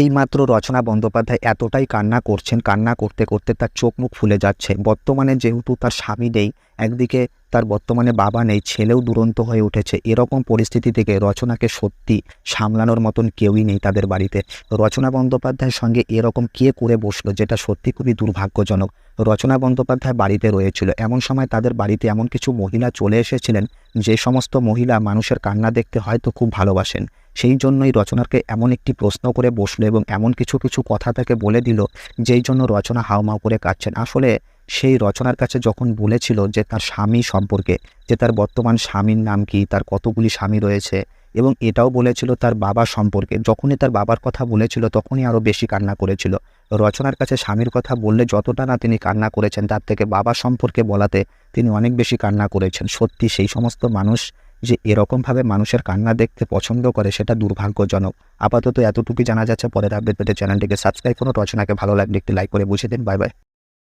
এইমাত্র রচনা বন্দ্যোপাধ্যায় এতটাই কান্না করছেন, কান্না করতে করতে তার চোখ মুখ ফুলে যাচ্ছে। বর্তমানে যেহেতু তার স্বামী নেই একদিকে তার বর্তমানে বাবা নেই, ছেলেও দুরন্ত হয়ে উঠেছে। এরকম পরিস্থিতি থেকে রচনাকে সত্যি সামলানোর মতন কেউই নেই তাদের বাড়িতে। রচনা বন্দ্যোপাধ্যায়ের সঙ্গে এরকম কে করে বসল, যেটা সত্যি খুবই দুর্ভাগ্যজনক। রচনা বন্দ্যোপাধ্যায় বাড়িতে রয়েছিল। এমন সময় তাদের বাড়িতে এমন কিছু মহিলা চলে এসেছিলেন, যে সমস্ত মহিলা মানুষের কান্না দেখতে হয়তো খুব ভালোবাসেন। সেই জন্যই রচনাকে এমন একটি প্রশ্ন করে বসল এবং এমন কিছু কিছু কথা তাকে বলে দিল, যেই জন্য রচনা হাউমাউ করে কাঁদছেন। আসলে সেই রচনার কাছে যখন বলেছিল যে তার স্বামী সম্পর্কে, যে তার বর্তমান স্বামীর নাম কি, তার কতগুলি স্বামী রয়েছে, এবং এটাও বলেছিল তার বাবা সম্পর্কে, যখনই তার বাবার কথা বলেছিল তখনই আরও বেশি কান্না করেছিল। রচনার কাছে স্বামীর কথা বললে যতটা না তিনি কান্না করেছেন, তার থেকে বাবা সম্পর্কে বলাতে তিনি অনেক বেশি কান্না করেছেন। সত্যি সেই সমস্ত মানুষ যে এরকমভাবে মানুষের কান্না দেখতে পছন্দ করে সেটা দুর্ভাগ্যজনক। আপাতত এতটুকুই জানা যাচ্ছে। পরের আপডেট পেতে চ্যানেলটিকে সাবস্ক্রাইব করুন। রচনাকে ভালো লাগলে একটি লাইক করে বুঝে দিন। Bye bye